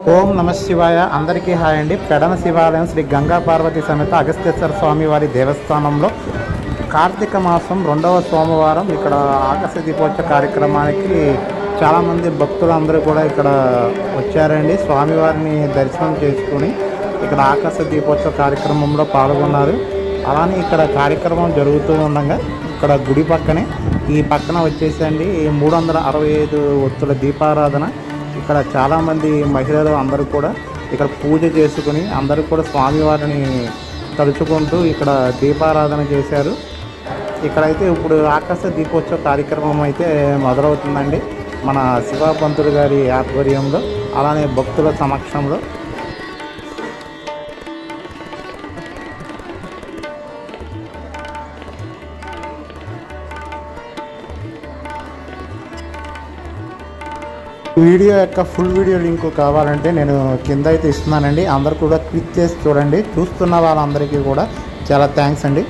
ఓం నమ శివాయ. అందరికీ హాయ్ అండి. పెడన శివాలయం శ్రీ గంగా పార్వతి సమేత అగస్తేశ్వర స్వామి వారి దేవస్థానంలో కార్తీక మాసం రెండవ సోమవారం ఇక్కడ ఆకాశ దీపోత్సవ కార్యక్రమానికి చాలామంది భక్తులు అందరూ కూడా ఇక్కడ వచ్చారండి. స్వామివారిని దర్శనం చేసుకుని ఇక్కడ ఆకాశ దీపోత్సవ కార్యక్రమంలో పాల్గొన్నారు. అలానే ఇక్కడ కార్యక్రమం జరుగుతూ ఉండగా ఇక్కడ గుడి పక్కనే ఈ పక్కన వచ్చేసండి మూడు వందల అరవై ఐదు ఒత్తుల దీపారాధన. ఇక్కడ చాలామంది మహిళలు అందరూ కూడా ఇక్కడ పూజ చేసుకుని అందరూ కూడా స్వామివారిని తలుచుకుంటూ ఇక్కడ దీపారాధన చేశారు. ఇక్కడైతే ఇప్పుడు ఆకాశ దీపోత్సవ కార్యక్రమం అయితే మొదలవుతుందండి. మన శివపంతుడు గారి ఆధ్వర్యంలో అలానే భక్తుల సమక్షంలో వీడియో యొక్క ఫుల్ వీడియో లింక్ కావాలంటే నేను కింద అయితే ఇస్తున్నానండి. అందరు కూడా క్లిక్ చేసి చూడండి. చూస్తున్న వాళ్ళందరికీ కూడా చాలా థ్యాంక్స్ అండి.